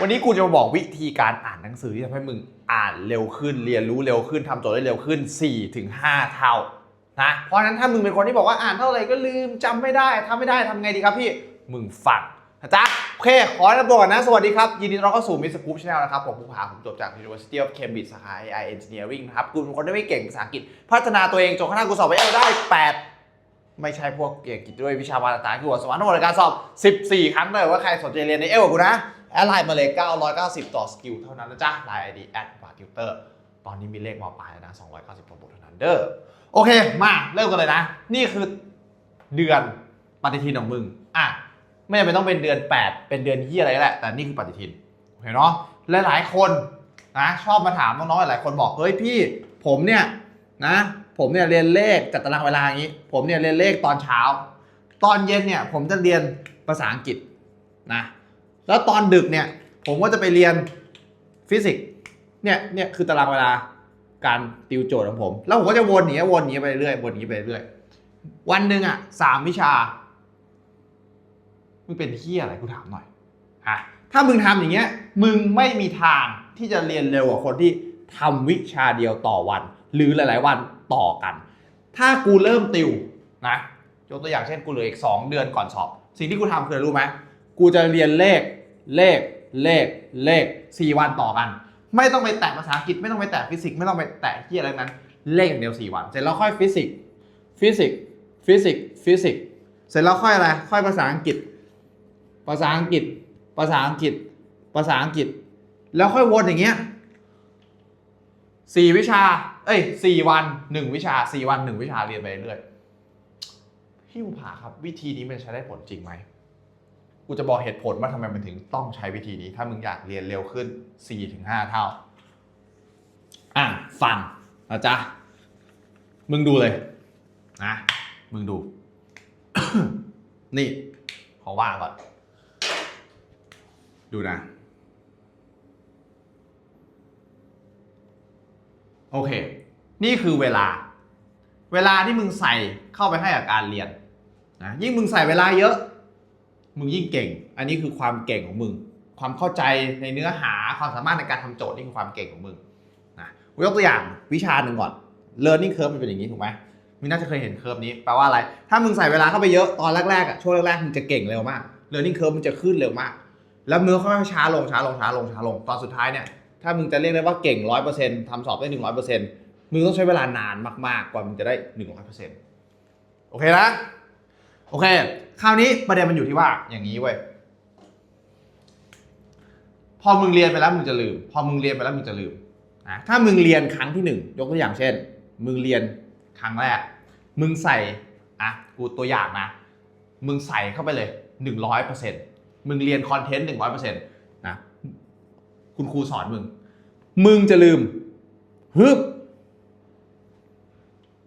วันนี้กูจะมาบอกวิธีการอ่านหนังสือที่ทำให้มึงอ่านเร็วขึ้น เรียนรู้เร็วขึ้นทำโจทย์ได้เร็วขึ้น 4-5 เท่านะเพราะฉะนั้นถ้ามึงเป็นคนที่บอกว่าอ่านเท่าไหร่ก็ลืมจำไม่ได้ทำไม่ได้ทำไงดีครับพี่มึงฟังนะจ๊ะโอเค ขอแนะนำตัวก่อนนะ สวัสดีครับ ยินดีต้อนรับเข้าสู่มิส r ู o ช Channel นะครับ ผมภูผาผมจบจาก University of Cambridge สาขา AI Engineering นะครับกูเป็นคนที่ไม่เก่งภาษาอังกฤษ พัฒนาตัวเองจนกระทั่งกูสอบไปเอลได้ 8 ไม่ใช่พวกเก่งอังกฤษด้วยวิชามาตรฐานคือสมองทั้งหมดในการสอบ 14 ครั้งเลยว่าใครสนใจเรียนในเอลกูนะ แอดไลน์มาเลย 990 ต่อสกิลเท่านั้นนะจ๊ะไลน์ ID แอดบาร์ติวเตอร์ตอนนี้มีเลขมาปลายแล้วนะ 290ต่อบทเท่านั้นเด้อโอเค มาเริ่มกันเลยนะ นี่คือเดือนปฏิทินของมึงอะไม่จำเป็นต้องเป็นเดือน 8 เป็นเดือนที่อะไรก็แหละแต่นี่คือปฏิทินโอเคเนาะหลายๆคนนะชอบมาถามน้องๆหลายคนบอกเฮ้ยพี่ผมเนี่ยนะผมเนี่ยเรียนเลขจัดตารางเวลาอย่างนี้ ผมเนี่ยเรียนเลขตอนเช้า ตอนเย็นเนี่ยผมจะเรียนภาษาอังกฤษนะ แล้วตอนดึกเนี่ย ผมก็จะไปเรียนฟิสิกส์เนี่ยเนี่ยคือตารางเวลาการติวโจทย์ของผม แล้วผมก็จะวนอย่างเงี้ยวนอย่างเงี้ยไปเรื่อยวนอย่างเงี้ยไปเรื่อยวันหนึ่งอะสามวิชามึงเป็นที่อะไรกูถามหน่อยฮะถ้ามึงทำอย่างเงี้ย มึงไม่มีทางที่จะเรียนเร็วกว่าคนที่ทำวิชาเดียวต่อวัน หรือหลาย ๆ วันต่อกัน ถ้ากูเริ่มติวนะยกตัวอย่างเช่นกูเหลืออีก 2 เดือนก่อนสอบ สิ่งที่กูทำคืออะไรรู้ไหม กูจะเรียนเลขเลขเลขเลข4วันต่อกัน ไม่ต้องไปแตะภาษาอังกฤษไม่ต้องไปแตะฟิสิกส์ไม่ต้องไปแตะที่อะไรนั้น เลขอย่างเดียว4วัน เสร็จแล้วค่อยฟิสิกส์ฟิสิกส์ฟิสิกส์ฟิสิกส์เสร็จแล้วค่อยอะไร ค่อยภาษาอังกฤษ ภาษาอังกฤษ ภาษาอังกฤษ ภาษาอังกฤษ แล้วค่อยวนอย่างเงี้ยสี่วิชา เอ้ยสี่วันหนึ่งวิชาสี่วันหนึ่งวิชาเรียนไปเรื่อยพี่ภูผาครับ วิธีนี้มันใช้ได้ผลจริงไหม กูจะบอกเหตุผลว่าทำไมมันถึงต้องใช้วิธีนี้ ถ้ามึงอยากเรียนเร็วขึ้น 4-5 เท่า อะฟังนะจ๊ะ มึงดูเลยนะมึงดู นี่ขอว่างก่อน ดูนะ โอเค นี่คือเวลา เวลาที่มึงใส่เข้าไปให้กับการเรียนนะยิ่งมึงใส่เวลาเยอะ มึงยิ่งเก่ง อันนี้คือความเก่งของมึง ความเข้าใจในเนื้อหาความสามารถในการทำโจทย์นี่คือความเก่งของมึงนะยกตัวอย่างวิชาหนึ่งก่อน learning curve มันเป็นอย่างนี้ถูกไหมมึงน่าจะเคยเห็นเคอร์ฟนี้แปลว่าอะไร ถ้ามึงใส่เวลาเข้าไปเยอะตอนแรกๆอะช่วงแรกๆมึงจะเก่งเร็วมาก learning curve มันจะขึ้นเร็วมาก แล้วมือค่อยๆช้าลงช้าลงช้าลงช้าลงตอนสุดท้ายเนี่ยถ้ามึงจะเรียกได้ว่าเก่งร้อยเปอร์เซ็นต์ทำสอบได้หนึ่งร้อยเปอร์เซ็นต์มึงต้องใช้เวลานานมากๆ กว่ามึงจะได้หนึ่งร้อยเปอร์เซ็นต์โอเคนะ โอเค คราวนี้ประเด็นมันอยู่ที่ว่าอย่างนี้เว้ย พอมึงเรียนไปแล้วมึงจะลืม พอมึงเรียนไปแล้วมึงจะลืมนะถ้ามึงเรียนครั้งที่หนึ่งยกตัวอย่างเช่น มึงเรียนครั้งแรก มึงใส่อะกูตัวอย่างนะ มึงใส่เข้าไปเลยหนึ่งร้อยเปอร์เซ็นต์มึงเรียนคอนเทนต์หนึ่งร้อยเปอร์เซ็นต์นะคุณครูสอนมึง มึงจะลืมฮึบ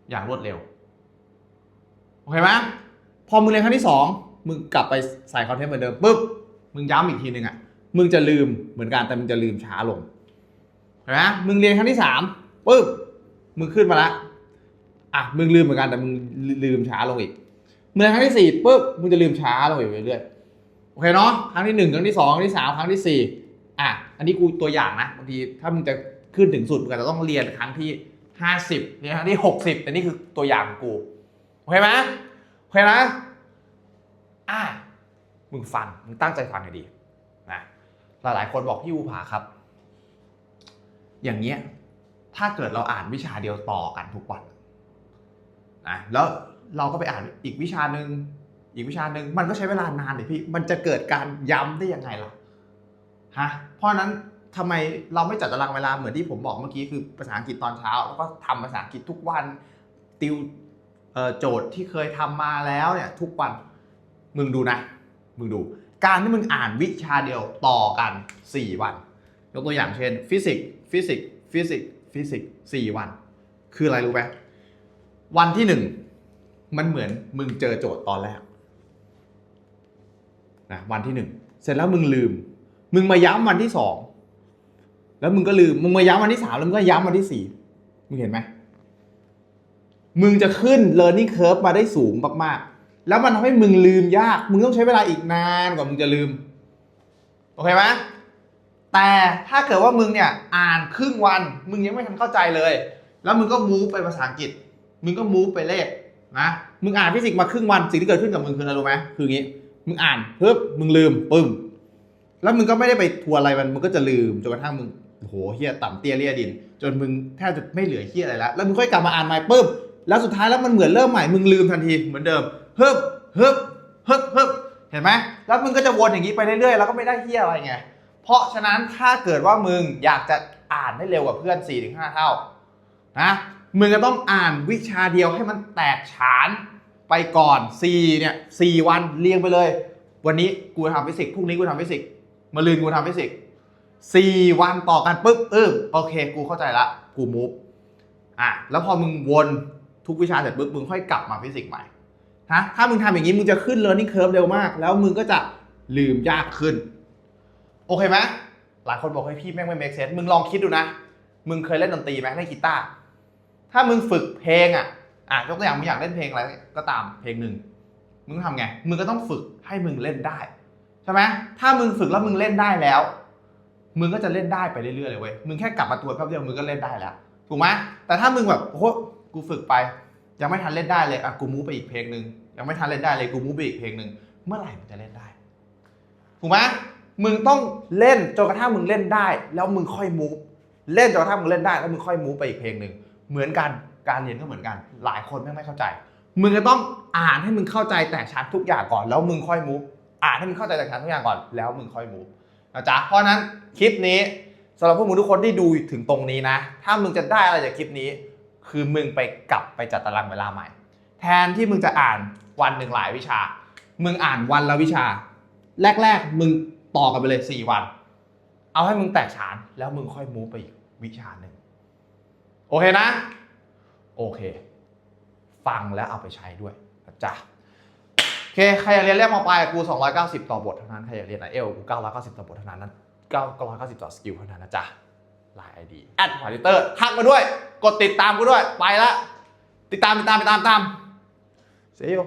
อย่างรวดเร็ว โอเคไหม พอมึงเรียนครั้งที่สองมึงกลับไปใส่คอนเทนต์เหมือนเดิมปุ๊บมึงย้ำอีกทีหนึ่งอะมึงจะลืมเหมือนกันแต่มึงจะลืมช้าลงเห็นไหมมึงเรียนครั้งที่สามปุ๊บมึงขึ้นมาละอะมึงลืมเหมือนกันแต่มึงลืมช้าลงอีกเมื่อครั้งที่สี่ปุ๊บมึงจะลืมช้าลงอีกเรื่อยๆโอเคเนาะครั้งที่หนึ่งครั้งที่สองครั้งที่สามครั้งที่สี่อะอันนี้กูตัวอย่างนะบางทีถ้ามึงจะขึ้นถึงสุดมึงอาจจะต้องเรียนครั้งที่ห้าสิบเรียนครั้งที่หกสิบแต่นี่คือตัวอย่างกูโอเคไหม เคนะ อะมึงฟัง มึงตั้งใจฟังให้ดีนะหลายๆคนบอกพี่ภูผาครับ อย่างเงี้ย ถ้าเกิดเราอ่านวิชาเดียวต่อกันทุกวันนะแล้วเราก็ไปอ่านอีกวิชาหนึ่งอีกวิชาหนึ่งมันก็ใช้เวลานานเลยพี่ มันจะเกิดการย้ำได้ยังไงล่ะฮะเพราะนั้นทำไมเราไม่จัดตารางเวลาเหมือนที่ผมบอกเมื่อกี้คือภาษาอังกฤษตอนเช้า แล้วก็ทำภาษาอังกฤษทุกวันติว โจทย์ที่เคยทำมาแล้วเนี่ยทุกวันมึงดูนะ มึงดู การที่มึงอ่านวิชาเดียวต่อกัน 4 วัน ยกตัวอย่างเช่น ฟิสิกส์ฟิสิกส์ฟิสิกส์ฟิสิกส์สี่วัน คืออะไรรู้ไหมวันที่หนึ่งมันเหมือนมึงเจอโจทย์ตอนแรกนะวันที่หนึ่งเสร็จแล้วมึงลืม มึงมาย้ำวันที่สองแล้วมึงก็ลืมมึงมาย้ำวันที่สามแล้วมึงก็ย้ำวันที่สี่มึงเห็นไหม มึงจะขึ้น learning curve มาได้สูงมากๆ แล้วมันทำให้มึงลืมยาก มึงต้องใช้เวลาอีกนานกว่ามึงจะลืม โอเคไหมแต่ถ้าเกิดว่ามึงเนี่ยอ่านครึ่งวัน มึงยังไม่ทันเข้าใจเลย แล้วมึงก็มูฟไปภาษาอังกฤษ มึงก็มูฟไปเลขนะ มึงอ่านฟิสิกส์มาครึ่งวันสิ่งที่เกิดขึ้นกับมึงคืออะไรรู้ไหมคืออย่างงี้ มึงอ่านปึ๊บมึงลืมปึ้มแล้วมึงก็ไม่ได้ไปทัวร์อะไรมันมึงก็จะลืมจนกระทั่งมึงโหเฮียต่ำเตี้ยเลียดิน จนมึงแทบจะไม่เหลือเฮียอะไรแล้วแล้วมึงค่อยกลับมาอ่านใหม่ปึ๊บ แล้วสุดท้ายแล้วมันเหมือนเริ่มใหม่มึงลืมทันทีเหมือนเดิมเฮึบเฮึบเฮึบเฮึบเห็นไหมแล้วมึงก็จะวนอย่างนี้ไปเรื่อยๆแล้วก็ไม่ได้เฮียอะไรไงเพราะฉะนั้นถ้าเกิดว่ามึงอยากจะอ่านได้เร็วกว่าเพื่อน 4-5 เท่านะมึงก็ต้องอ่านวิชาเดียวให้มันแตกฉานไปก่อน4เนี่ย4วันเรียงไปเลย วันนี้กูทำฟิสิกส์พรุ่งนี้กูทำฟิสิกส์มะรืนกูทำฟิสิกส์สี่วันต่อกันปุ๊บเออโอเค กูเข้าใจละกูมูฟอะแล้วพอมึงวน ทุกวิชาเสร็จปุ๊บมึงค่อยกลับมาฟิสิกส์ใหม่ฮะถ้ามึงทำอย่างนี้มึงจะขึ้น learning curve เร็วมาก แล้วมึงก็จะลืมยากขึ้น โอเคไหมหลายคนบอกให้พี่แม่งไม่ make sense มึงลองคิดดูนะ มึงเคยเล่นดนตรีไหมเล่นกีตาร์ถ้ามึงฝึกเพลงอะอะยกตัวอย่างมึงอยากเล่นเพลงอะไรก็ตามเพลงหนึ่งมึงต้องทำไงมึงก็ต้องฝึกให้มึงเล่นได้ใช่ไหมถ้ามึงฝึกแล้วมึงเล่นได้แล้ว มึงก็จะเล่นได้ไปเรื่อยๆเลยเว้ยมึงแค่กลับมาตัวแป๊บเดียวมึงก็เล่นได้แล้วถูกไหมแต่ถ้ามึงแบบโอ้ กูฝึกไป ยังไม่ทันเล่นได้เลยอะกูมูฟไปอีกเพลงหนึ่งยังไม่ทันเล่นได้เลยกูมูฟไปอีกเพลงหนึ่งเมื่อไหร่มึงจะเล่นได้ถูกไหมมึงต้องเล่นจนกระทั่งมึงเล่นได้ แล้วมึงค่อยมูฟเล่นจนกระทั่งมึงเล่นได้แล้วมึงค่อยมูฟไปอีกเพลงหนึ่งเหมือนกันการเรียนก็เหมือนกัน หลายคนแม่ไม่เข้าใจ มึงจะต้องอ่านให้มึงเข้าใจแตกฉานทุกอย่างก่อน แล้วมึงค่อยมูฟอ่านให้มึงเข้าใจแตกฉานทุกอย่างก่อน แล้วมึงค่อยมูฟนะจ๊ะเพราะฉะนั้นคลิปนี้สำหรับพวกมึงทุกคนที่ดูถึงตรงนี้นะ ถ้ามึงจะได้อะไรจากคลิปนี้ คือมึงไปกลับไปจัดตารางเวลาใหม่ แทนที่มึงจะอ่านวันหนึ่งหลายวิชา มึงอ่านวันละวิชา แรก ๆ มึงต่อกันไปเลย 4 วัน เอาให้มึงแตกฉาน แล้วมึงค่อยมูฟไปอีกวิชาหนึ่งโอเคนะ โอเค ฟังแล้วเอาไปใช้ด้วยนะจ๊ะโอเคใครอยากเรียนเรียกมาปลายกู 290 ต่อบทเท่านั้น ใครอยากเรียนไอเอลกู 990 ต่อบทเท่านั้นนั้น990 ต่อสกิลเท่านั้นนะจ๊ะ ไลน์ไอดีแอดพาริเตอร์ทักมาด้วย กดติดตามกูด้วย ไปละ ติดตามติดตามติดตามติดตาม See you